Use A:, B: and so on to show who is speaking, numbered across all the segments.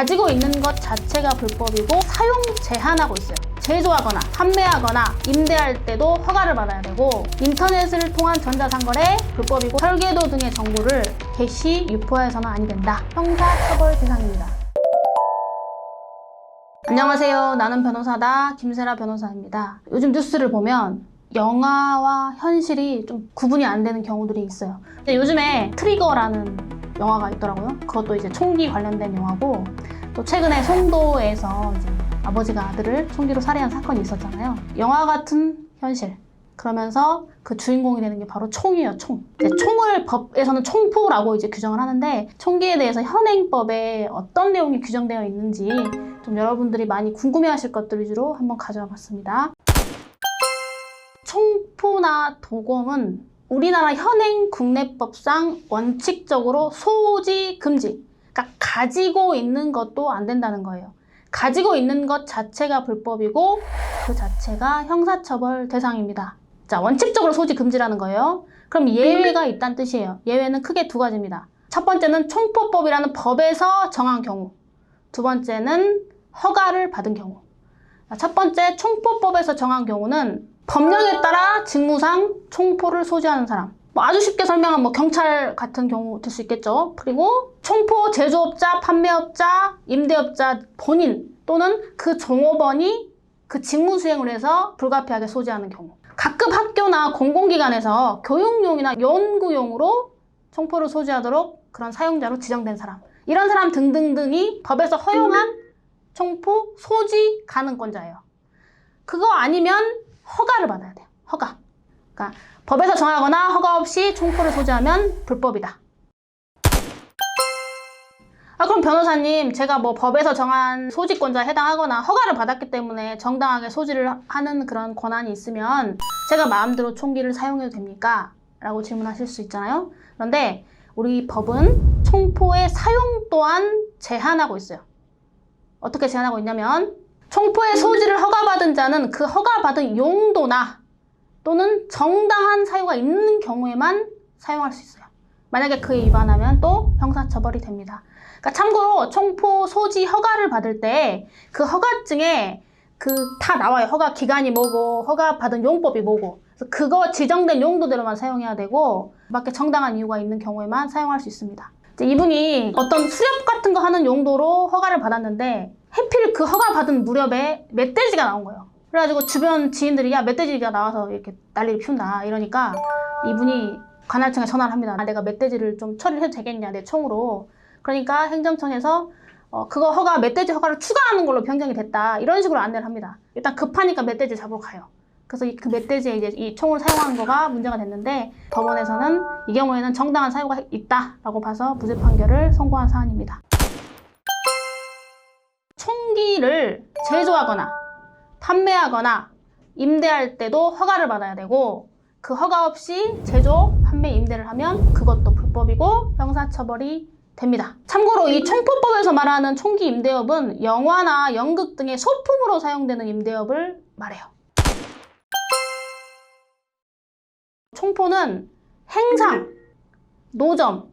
A: 가지고 있는 것 자체가 불법이고 사용 제한하고 있어요. 제조하거나 판매하거나 임대할 때도 허가를 받아야 되고 인터넷을 통한 전자상거래 불법이고 설계도 등의 정보를 게시, 유포해서는 아니 된다. 형사처벌 대상입니다. 안녕하세요. 나는 변호사다. 김세라 변호사입니다. 요즘 뉴스를 보면 영화와 현실이 좀 구분이 안 되는 경우들이 있어요. 요즘에 트리거라는 영화가 있더라고요. 그것도 이제 총기 관련된 영화고 또 최근에 송도에서 이제 아버지가 아들을 총기로 살해한 사건이 있었잖아요. 영화 같은 현실. 그러면서 그 주인공이 되는 게 바로 총이에요, 총. 총을 법에서는 총포라고 이제 규정을 하는데 총기에 대해서 현행법에 어떤 내용이 규정되어 있는지 좀 여러분들이 많이 궁금해하실 것들 위주로 한번 가져와 봤습니다. 총포나 도검은 우리나라 현행 국내법상 원칙적으로 소지 금지. 그러니까 가지고 있는 것도 안 된다는 거예요. 가지고 있는 것 자체가 불법이고 그 자체가 형사처벌 대상입니다. 자, 원칙적으로 소지 금지라는 거예요. 그럼 예외가 있다는 뜻이에요. 예외는 크게 두 가지입니다. 첫 번째는 총포법이라는 법에서 정한 경우. 두 번째는 허가를 받은 경우. 자, 첫 번째 총포법에서 정한 경우는 법령에 따라 직무상 총포를 소지하는 사람. 뭐 아주 쉽게 설명하면 뭐 경찰 같은 경우 될 수 있겠죠. 그리고 총포 제조업자, 판매업자, 임대업자 본인 또는 그 종업원이 그 직무 수행을 해서 불가피하게 소지하는 경우. 각급 학교나 공공기관에서 교육용이나 연구용으로 총포를 소지하도록 그런 사용자로 지정된 사람. 이런 사람 등등등이 법에서 허용한 총포 소지 가능권자예요. 그거 아니면 허가를 받아야 돼요. 허가. 그러니까 법에서 정하거나 허가 없이 총포를 소지하면 불법이다. 아, 그럼 변호사님, 제가 뭐 법에서 정한 소지권자에 해당하거나 허가를 받았기 때문에 정당하게 소지를 하는 그런 권한이 있으면 제가 마음대로 총기를 사용해도 됩니까? 라고 질문하실 수 있잖아요. 그런데 우리 법은 총포의 사용 또한 제한하고 있어요. 어떻게 제한하고 있냐면 총포의 소지를 허가받은 자는 그 허가받은 용도나 또는 정당한 사유가 있는 경우에만 사용할 수 있어요. 만약에 그에 위반하면 또 형사처벌이 됩니다. 그러니까 참고로 총포 소지 허가를 받을 때 그 허가증에 그 다 나와요. 허가 기간이 뭐고 허가 받은 용법이 뭐고. 그래서 그거 지정된 용도대로만 사용해야 되고 밖에 정당한 이유가 있는 경우에만 사용할 수 있습니다. 이분이 어떤 수렵 같은 거 하는 용도로 허가를 받았는데 해필 그 허가 받은 무렵에 멧돼지가 나온 거예요. 그래가지고 주변 지인들이 야 멧돼지가 나와서 이렇게 난리를 피운다 이러니까 이분이 관할청에 전화를 합니다. 아, 내가 멧돼지를 좀 처리를 해도 되겠냐 내 총으로. 그러니까 행정청에서 어, 그거 허가 멧돼지 허가를 추가하는 걸로 변경이 됐다 이런 식으로 안내를 합니다. 일단 급하니까 멧돼지 잡으러 가요. 그래서 이- 그 멧돼지에 이제 이 총을 사용한 거가 문제가 됐는데 법원에서는 이 경우에는 정당한 사유가 있다라고 봐서 무죄 판결을 선고한 사안입니다. 총기를 제조하거나 판매하거나 임대할 때도 허가를 받아야 되고 그 허가 없이 제조, 판매, 임대를 하면 그것도 불법이고 형사처벌이 됩니다. 참고로 이 총포법에서 말하는 총기 임대업은 영화나 연극 등의 소품으로 사용되는 임대업을 말해요. 총포는 행상, 노점,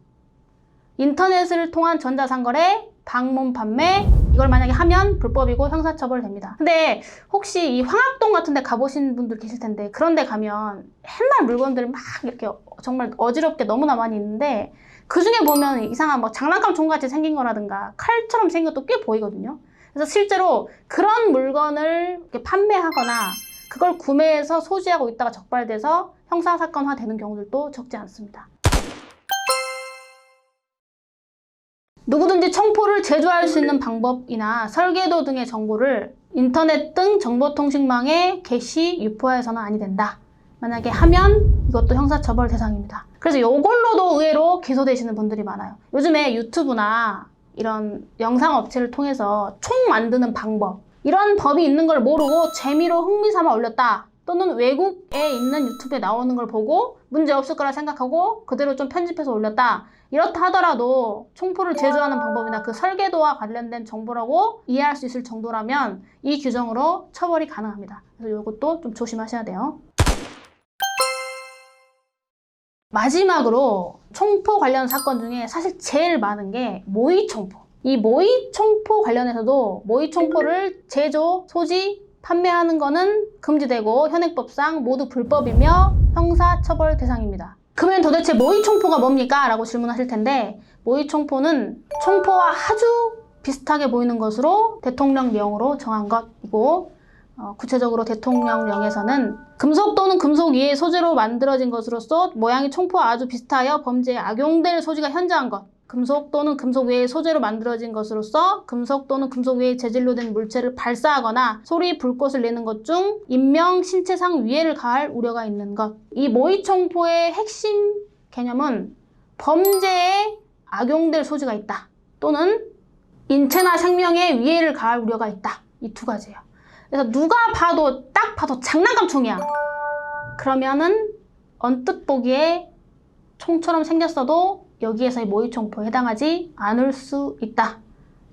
A: 인터넷을 통한 전자상거래, 방문 판매 이걸 만약에 하면 불법이고 형사처벌 됩니다. 근데 혹시 이 황학동 같은 데 가보신 분들 계실 텐데 그런 데 가면 옛날 물건들이 막 이렇게 정말 어지럽게 너무나 많이 있는데 그 중에 보면 이상한 뭐 장난감 총같이 생긴 거라든가 칼처럼 생긴 것도 꽤 보이거든요. 그래서 실제로 그런 물건을 이렇게 판매하거나 그걸 구매해서 소지하고 있다가 적발돼서 형사사건화 되는 경우들도 적지 않습니다. 누구든지 청포를 제조할 수 있는 방법이나 설계도 등의 정보를 인터넷 등 정보통신망에 게시, 유포해서는 아니 된다. 만약에 하면 이것도 형사처벌 대상입니다. 그래서 이걸로도 의외로 기소되시는 분들이 많아요. 요즘에 유튜브나 이런 영상 업체를 통해서 총 만드는 방법 이런 법이 있는 걸 모르고 재미로 흥미삼아 올렸다. 또는 외국에 있는 유튜브에 나오는 걸 보고 문제 없을 거라 생각하고 그대로 좀 편집해서 올렸다. 이렇다 하더라도 총포를 제조하는 방법이나 그 설계도와 관련된 정보라고 이해할 수 있을 정도라면 이 규정으로 처벌이 가능합니다. 그래서 이것도 좀 조심하셔야 돼요. 마지막으로 총포 관련 사건 중에 사실 제일 많은 게 모의 총포. 이 모의 총포 관련해서도 모의 총포를 제조, 소지, 판매하는 것은 금지되고 현행법상 모두 불법이며 형사처벌 대상입니다. 그러면 도대체 모의총포가 뭡니까? 라고 질문하실 텐데 모의총포는 총포와 아주 비슷하게 보이는 것으로 대통령령으로 정한 것이고 어, 구체적으로 대통령령에서는 금속 또는 금속 위의 소재로 만들어진 것으로서 모양이 총포와 아주 비슷하여 범죄에 악용될 소지가 현저한 것 금속 또는 금속 외의 소재로 만들어진 것으로서 금속 또는 금속 외의 재질로 된 물체를 발사하거나 소리, 불꽃을 내는 것 중 인명, 신체상 위해를 가할 우려가 있는 것. 이 모의총포의 핵심 개념은 범죄에 악용될 소지가 있다. 또는 인체나 생명에 위해를 가할 우려가 있다. 이 두 가지예요. 그래서 누가 봐도 딱 봐도 장난감 총이야. 그러면은 언뜻 보기에 총처럼 생겼어도 여기에서의 모의총포에 해당하지 않을 수 있다.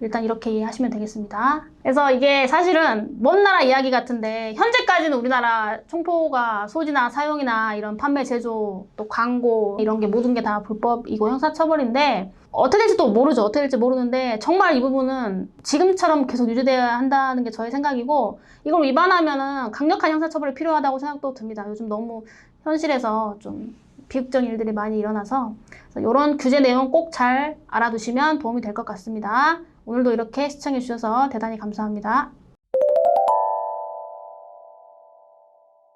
A: 일단 이렇게 이해하시면 되겠습니다. 그래서 이게 사실은 먼 나라 이야기 같은데 현재까지는 우리나라 총포가 소지나 사용이나 이런 판매, 제조, 또 광고 이런 게 모든 게 다 불법이고 형사처벌인데 어떻게 될지 또 모르죠. 어떻게 될지 모르는데 정말 이 부분은 지금처럼 계속 유지돼야 한다는 게 저의 생각이고 이걸 위반하면은 강력한 형사처벌이 필요하다고 생각도 듭니다. 요즘 너무 현실에서 좀 비극적인 일들이 많이 일어나서 이런 규제 내용 꼭 잘 알아두시면 도움이 될 것 같습니다. 오늘도 이렇게 시청해 주셔서 대단히 감사합니다.